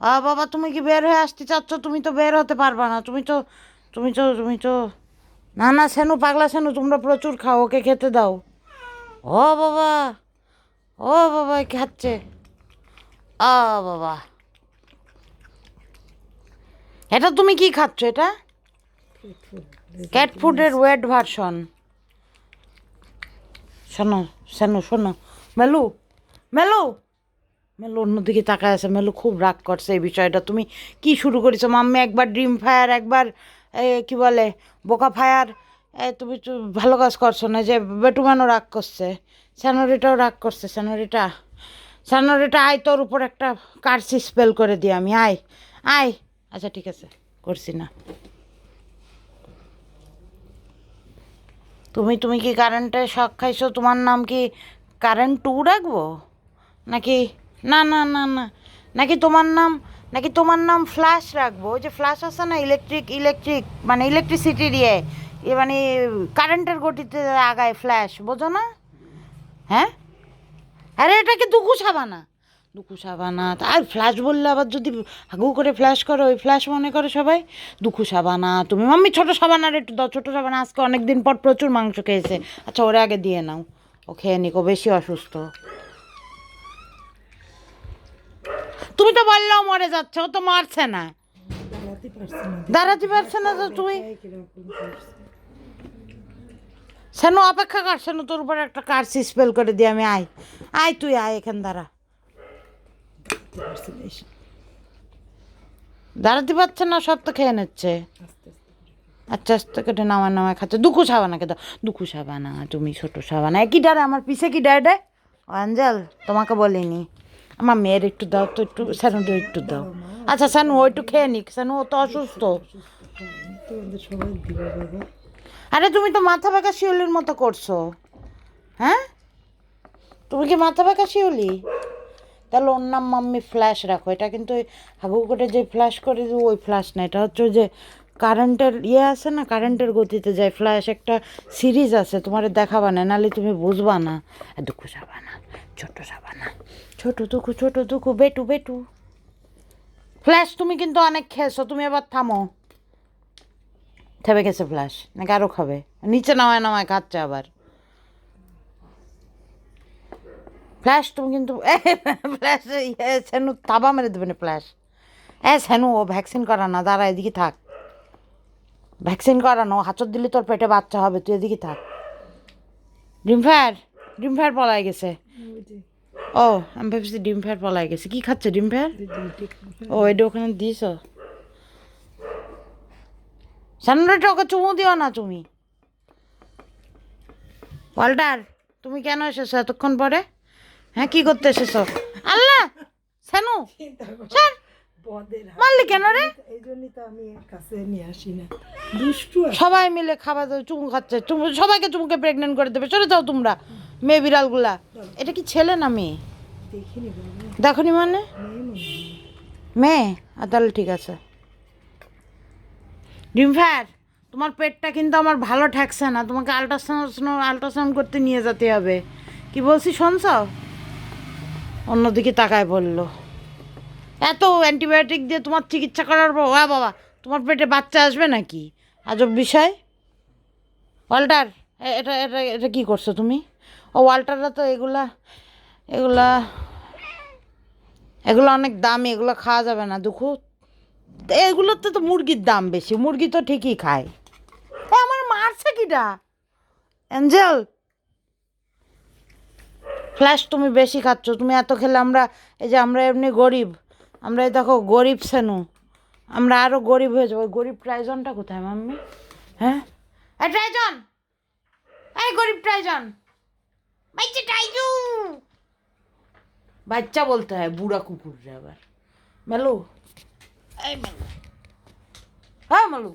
আ, বাবা, তুমি কি বের হয়ে আসতে চাচ্ছ? তুমি তো বের হতে পারবা না। তুমি তো তুমি তো তুমি তো না না সেনু, পাগলা সেনু, তোমরা প্রচুর খাও, ওকে খেতে দাও। ও বাবা ও বাবা খাচ্ছে? আ, বাবা। এটা তুমি কি খাচ্ছ এটা? ক্যাট ফুডের ওয়েট ভার্সন শোনো শোনো শোনো। মেলু মেলু মেলু, অন্যদিকে তাকায় আছে মেলু, খুব রাগ করছে এই বিষয়টা। তুমি কি শুরু করেছ? মাম্মি একবার ড্রিম ফায়ার, একবার কি বলে, বোকা ফায়ার তুমি ভালো কাজ করছ না যে বেটুমানও রাগ করছে, স্যানোরিটাও রাগ করছে, স্যানোরিটা স্যানোরিটা, আয় তোর উপর একটা কার্সি স্পেল করে দিই আমি, আয় আয়। আচ্ছা ঠিক আছে, করছি না। তুমি তুমি কি কারেন্টে শখ খাইছো? তোমার নাম কি কারেন্ট টু রাখব? নাকি না না না না। নাকি তোমার নাম, নাকি তোমার নাম ফ্ল্যাশ রাখব? ওই যে ফ্ল্যাশ আছে না ইলেকট্রিক ইলেকট্রিক মানে ইলেকট্রিসিটির ইয়ে এ মানে কারেন্টের গতিতে আগায় ফ্ল্যাশ বোঝো না? হ্যাঁ? আরে এটাকে দুকু সাবানা? দুকু সাবানা। আর ফ্ল্যাশ বললে আবার যদি হাগু করে ফ্ল্যাশ করো, ওই ফ্ল্যাশ মনে করে সবাই? দুকু সাবানা। তুমি মাম্মি, ছোটো সাবানার একটু দাও, ছোটো সাবানা। আজকে অনেক দিন পর প্রচুর মাংস খেয়েছে। আচ্ছা ওরে আগে দিয়ে নাও। ও খেয়ে নিকো বেশি অসুস্থ। তুমি তো বললেও মরে যাচ্ছে, ও তো মারছে না। দাঁড়াতে পারছি না তো কীরকম সেন, অপেক্ষা কর সেন, তোর উপর একটা কার্সি স্পেল করে দিয়ে আমি আয়। আয় তুই, আয় এখান দাঁড়া। দাঁড়াতে পারছি না, সব তো খেয়ে নিচ্ছে। আচ্ছা আস্তে করে নামায় নামায় খাচ্ছে। দুঃখু সাবানা খেতে দুঃখু সাবানা, তুমি ছোট সাবানা। একই ডারে আমার পিছে কি ডায় ডায়? অঞ্জল, তোমাকে বলিনি। আমার মেয়ের একটু দাও তো, একটু স্যানুটা একটু দাও। আচ্ছা স্যানু ও একটু খেয়ে নিক স্যানু ও তো অসুস্থ। দিবে আরে তুমি তো মাথা ব্যাকা শিউলির মতো করছ। হ্যাঁ? তুমি কি মাথা ব্যাকা শিউলি? তাহলে ওর নাম মাম্মি ফ্ল্যাশ রাখো, এটা কিন্তু ওই হাগু করে যে ফ্ল্যাশ করে দিও ওই ফ্ল্যাশ না, এটা হচ্ছে যে কারেন্টের ইয়ে আছে না, কারেন্টের গতিতে যায়, ফ্ল্যাশ একটা সিরিজ আছে, তোমার দেখাবা না, নাহলে তুমি বুঝবা না। আর দুঃখ সাবানা ছোট সাবানা। ছোট দুঃখু ছোট দুঃখু বেটু বেটু। ফ্ল্যাশ তুমি কিন্তু অনেক খেয়েছো, তুমি এবার থামো। থেমে গেছে ফ্ল্যাশ, নাকি আরও খাবে? নিচে নামায় নামায় খাচ্ছে আবার। ফ্ল্যাশ তুমি কিন্তু ফ্ল্যাশ সেনু থাবা মেরে দেবে না ফ্ল্যাশ। এ সেনু, ও ভ্যাকসিন করা না দাঁড়া, এদিকে থাক। ভ্যাকসিন করানো, হাঁচর দিলে তোর পেটে বাচ্চা হবে, তুই এদিকে থাক। ডিম ফায়ার ডিম ফায়ার পলাই গেছে। ও, আমি ভেবেছি ডিম ফায়ার পলাই গেছে। কি খাচ্ছে ডিম খাবে। ও, এটা ওখানে দিস সানুরেটা ওকে চুমু দিও না তুমি। ওয়াল্টার, তুমি কেন এসেছ এতক্ষণ পরে? হ্যাঁ কি করতে এসেছ? আল্লাহ! সানু! স্যার মারলি কেন রে? সবাই মিলে খাবার দাবার, চুমু খাচ্ছে। চুমু সবাইকে চুমুকে প্রেগনেন্ট করে দেবে। চলে যাও তোমরা। মেয়ে বিড়ালগুলা। এটা কি ছেলে না মেয়ে? দেখিনি মানে? মেয়ে? তাহলে ঠিক আছে। ডিম ফায়ার তোমার পেটটা কিন্তু আমার ভালো ঠেকছে না। তোমাকে আল্ট্রাসাউন্ড আল্ট্রাসাউন্ড করতে নিয়ে যেতে হবে। কি বলছি শুনছ? অন্যদিকে তাকায় বলল, এত অ্যান্টিবায়োটিক দিয়ে তোমার চিকিৎসা করার পর, ওয়া বাবা, তোমার পেটে বাচ্চা আসবে নাকি? আজব বিষয়। ওয়াল্টার, এ- এটা এটা এটা কী করছ তুমি? ওয়াল্টাররা তো এগুলা এগুলা, এগুলো অনেক দামি, এগুলো খাওয়া যাবে না, দুঃখ। এগুলোতে তো মুরগির দাম বেশি, মুরগি তো ঠিকই খায়। এ, আমার মারছে কিটা অ্যাঞ্জেল? ফ্ল্যাশ তুমি বেশি খাচ্ছ, তুমি এত খেলে আমরা, এই যে আমরা এমনি গরিব, আমরা এই দেখো গরিব সেনু, আমরা আরও গরিব হয়ে যাব। গরিব ট্রাইজনটা কোথায়, মাম্মি? হ্যাঁ? ট্রাইজন! এই গরিব ট্রাইজন! বাচ্চা টাইজু। বাচ্চা বলতে হয় বুড়া কুকুর আবার। মেলো? এই মেলু। হ্যাঁ মেলু।